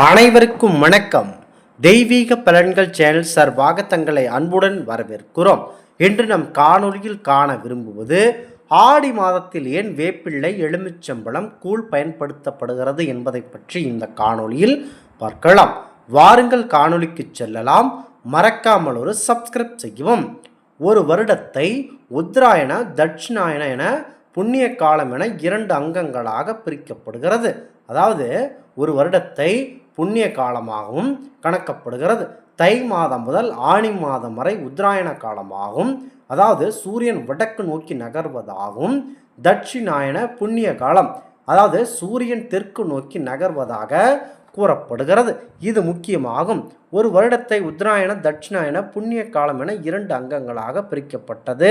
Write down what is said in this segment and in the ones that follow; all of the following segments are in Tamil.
அனைவருக்கும் வணக்கம். தெய்வீக பலன்கள் சேனல் சார்பாக தங்களை அன்புடன் வரவேற்கிறோம். இன்று நம் காணொலியில் காண விரும்புவது ஆடி மாதத்தில் ஏன் வேப்பிள்ளை எலுமிச்சம்பழம் கூழ் பயன்படுத்தப்படுகிறது என்பதை பற்றி இந்த காணொலியில் பார்க்கலாம். வாருங்கள் காணொலிக்கு செல்லலாம். மறக்காமல் ஒரு சப்ஸ்கிரைப் செய்யவும். ஒரு வருடத்தை உத்தராயண தட்சிணாயன என புண்ணிய காலம் என இரண்டு அங்கங்களாக பிரிக்கப்படுகிறது. அதாவது ஒரு வருடத்தை புண்ணிய காலமாகவும் கணக்கப்படுகிறது. தை மாதம் முதல் ஆணி மாதம் வரை உத்தராயண காலமாகும் அதாவது சூரியன் வடக்கு நோக்கி நகர்வதாகவும் தட்சிணாயன புண்ணிய காலம் அதாவது சூரியன் தெற்கு நோக்கி நகர்வதாக கூறப்படுகிறது. இது முக்கியமாகும். ஒரு வருடத்தை உத்தராயண தட்சிணாயன புண்ணிய காலம் என இரண்டு அங்கங்களாக பிரிக்கப்பட்டது.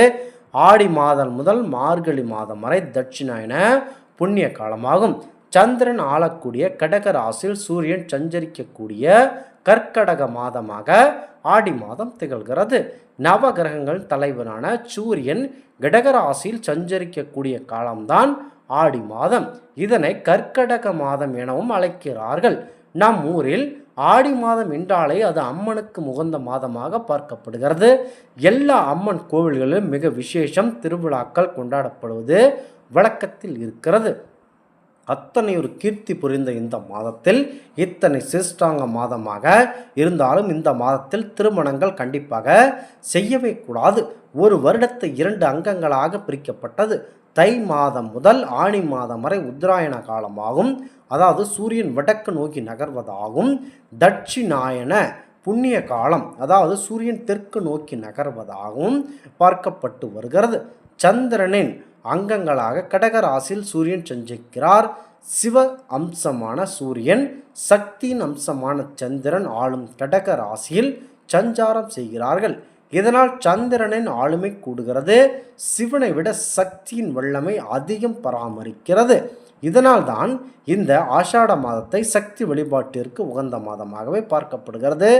ஆடி மாதம் முதல் மார்கழி மாதம் வரை தட்சிணாயன புண்ணிய காலமாகும். சந்திரன் ஆளக்கூடிய கடக ராசியில் சூரியன் சஞ்சரிக்கக்கூடிய கற்கடக மாதமாக ஆடி மாதம் திகழ்கிறது. நவகிரகங்கள் தலைவரான சூரியன் கடகராசியில் சஞ்சரிக்கக்கூடிய காலம்தான் ஆடி மாதம். இதனை கற்கடக மாதம் எனவும் அழைக்கிறார்கள். நம் ஊரில் ஆடி மாதம் என்றாலே அது அம்மனுக்கு முகந்த மாதமாக பார்க்கப்படுகிறது. எல்லா அம்மன் கோவில்களிலும் மிக விசேஷம் திருவிழாக்கள் கொண்டாடப்படுவது வழக்கத்தில் இருக்கிறது. அத்தனை ஒரு கீர்த்தி புரிந்த இந்த மாதத்தில் இத்தனை சிஷ்டாங்க மாதமாக இருந்தாலும் இந்த மாதத்தில் திருமணங்கள் கண்டிப்பாக செய்யவே கூடாது. ஒரு வருடத்தை இரண்டு அங்கங்களாக பிரிக்கப்பட்டது. தை மாதம் முதல் ஆணி மாதம் வரை உத்தராயண காலமாகும். அதாவது சூரியன் வடக்கு நோக்கி நகர்வதாகும். தட்சிணாயன புண்ணிய காலம் அதாவது சூரியன் தெற்கு நோக்கி நகர்வதாகவும் பார்க்கப்பட்டு வருகிறது. சந்திரனின் அங்கங்களாக கடகராசியில் சூரியன் சஞ்சிக்கிறார் சிவ அம்சமான சூரியன் சக்தியின் அம்சமான சந்திரன் ஆளும் கடக ராசியில் சஞ்சாரம் செய்கிறார்கள். இதனால் சந்திரனின் ஆளுமை கூடுகிறது. சிவனை விட சக்தியின் வல்லமை அதிகம் பராமரிக்கிறது. இதனால்தான் இந்த ஆஷாட மாதத்தை சக்தி வழிபாட்டிற்கு உகந்த மாதமாகவே பார்க்கப்படுகிறது.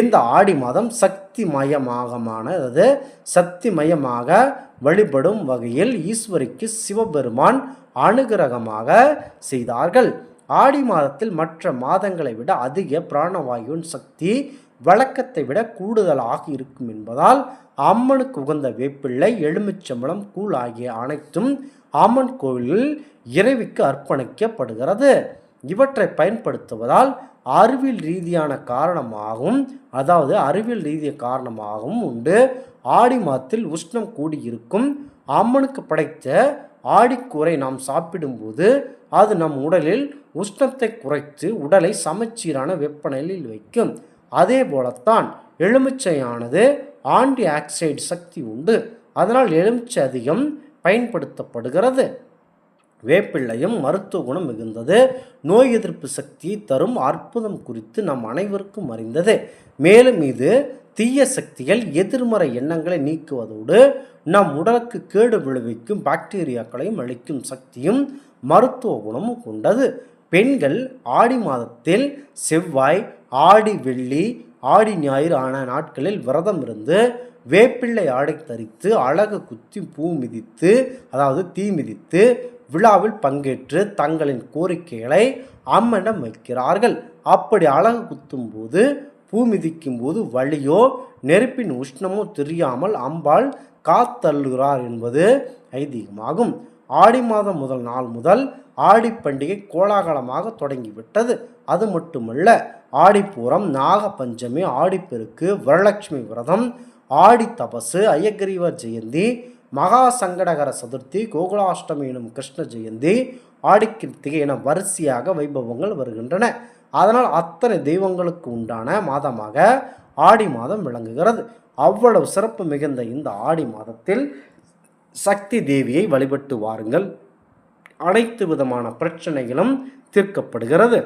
இந்த ஆடி மாதம் சக்தி மயமாகமானது சக்தி மயமாக வழிபடும் வகையில் ஈஸ்வரிக்கு சிவபெருமான் அனுகிரகமாக செய்தார்கள். ஆடி மாதத்தில் மற்ற மாதங்களை விட அதிக பிராணவாயுவின் சக்தி வழக்கத்தை விட கூடுதலாக இருக்கும் என்பதால் அம்மனுக்கு உகந்த வேப்பிள்ளை எலுமிச்சம்பழம் கூழ் ஆகிய அனைத்தும் அம்மன் கோவிலில் இறைவிக்கு அர்ப்பணிக்கப்படுகிறது. இவற்றை பயன்படுத்துவதால் அறிவியல் ரீதியான காரணமாகவும் அதாவது அறிவியல் ரீதிய காரணமாகவும் உண்டு. ஆடி மாதத்தில் உஷ்ணம் கூடியிருக்கும் அம்மனுக்கு படைத்த ஆடிக்கூரை நாம் சாப்பிடும்போது அது நம் உடலில் உஷ்ணத்தை குறைத்து உடலை சமச்சீரான வெப்பநிலையில் வைக்கும். அதே போலத்தான் எலுமிச்சையானது ஆன்டி ஆக்சைடு சக்தி உண்டு. அதனால் எலுமிச்சை அதிகம் பயன்படுத்தப்படுகிறது. வேப்பிள்ளையும் மருத்துவ குணம் மிகுந்தது. நோய் எதிர்ப்பு சக்தியை தரும் அற்புதம் குறித்து நம் அனைவருக்கும் அறிந்தது. மேலும் இது தீய சக்திகள் எதிர்மறை எண்ணங்களை நீக்குவதோடு நம் உடலுக்கு கேடு விளைவிக்கும் பாக்டீரியாக்களையும் அளிக்கும் சக்தியும் மருத்துவ குணமும் கொண்டது. பெண்கள் ஆடி மாதத்தில் செவ்வாய் ஆடி வெள்ளி ஆடி ஞாயிறு ஆன நாட்களில் விரதம் இருந்து வேப்பிள்ளை ஆடை தரித்து அழகு குத்தி பூ மிதித்து அதாவது தீ மிதித்து விழாவில் பங்கேற்று தங்களின் கோரிக்கைகளை அம்மனிடம் வைக்கிறார்கள். அப்படி அழகு குத்தும் போது பூ மிதிக்கும் போது வழியோ நெருப்பின் உஷ்ணமோ தெரியாமல் அம்பாள் காத்தள்ளுகிறார் என்பது ஐதீகமாகும். ஆடி மாதம் முதல் நாள் முதல் ஆடி பண்டிகை கோலாகலமாக தொடங்கிவிட்டது. அது மட்டுமல்ல ஆடிப்பூரம் நாகப்பஞ்சமி ஆடிப்பெருக்கு வரலட்சுமி விரதம் ஆடி தபசு ஐயக்கிரீவர் ஜெயந்தி மகா சங்கடகர சதுர்த்தி கோகுலாஷ்டமி எனும் கிருஷ்ண ஜெயந்தி ஆடிக்கிருத்திகை என வரிசையாக வைபவங்கள் வருகின்றன. அதனால் அத்தனை தெய்வங்களுக்கு உண்டான மாதமாக ஆடி மாதம் விளங்குகிறது. அவ்வளவு சிறப்பு மிகுந்த இந்த ஆடி மாதத்தில் சக்தி தேவியை வழிபட்டு வாருங்கள். அனைத்து விதமான பிரச்சனைகளும் தீர்க்கப்படுகிறது.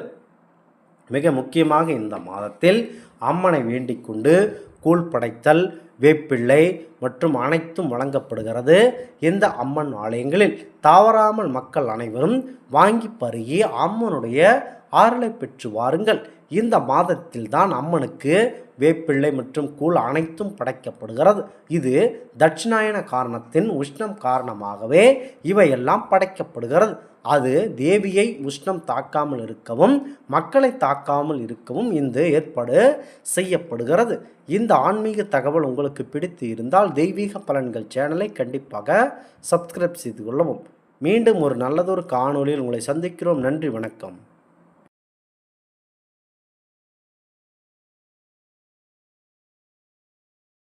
மிக முக்கியமாக இந்த மாதத்தில் அம்மனை வேண்டிக் கொண்டு கூழ் படைத்தல் வேப்பிள்ளை மற்றும் அனைத்தும் வழங்கப்படுகிறது. இந்த அம்மன் ஆலயங்களில் தவறாமல் மக்கள் அனைவரும் வாங்கி பருகி அம்மனுடைய ஆறலை பெற்று வாருங்கள். இந்த மாதத்தில் தான் அம்மனுக்கு வேப்பிள்ளை மற்றும் கூழ் அனைத்தும் படைக்கப்படுகிறது. இது தட்சிணாயன காரணத்தின் உஷ்ணம் காரணமாகவே இவையெல்லாம் படைக்கப்படுகிறது. அது தேவியை உஷ்ணம் தாக்காமல் இருக்கவும் மக்களை தாக்காமல் இருக்கவும் இந்த ஏற்பாடு செய்யப்படுகிறது. இந்த ஆன்மீக தகவல் உங்களுக்கு பிடித்து இருந்தால் தெய்வீக பலன்கள் சேனலை கண்டிப்பாக சப்ஸ்கிரைப் செய்து கொள்ளவும். மீண்டும் ஒரு நல்லதொரு காணொளியில் உங்களை சந்திக்கிறோம். நன்றி வணக்கம்.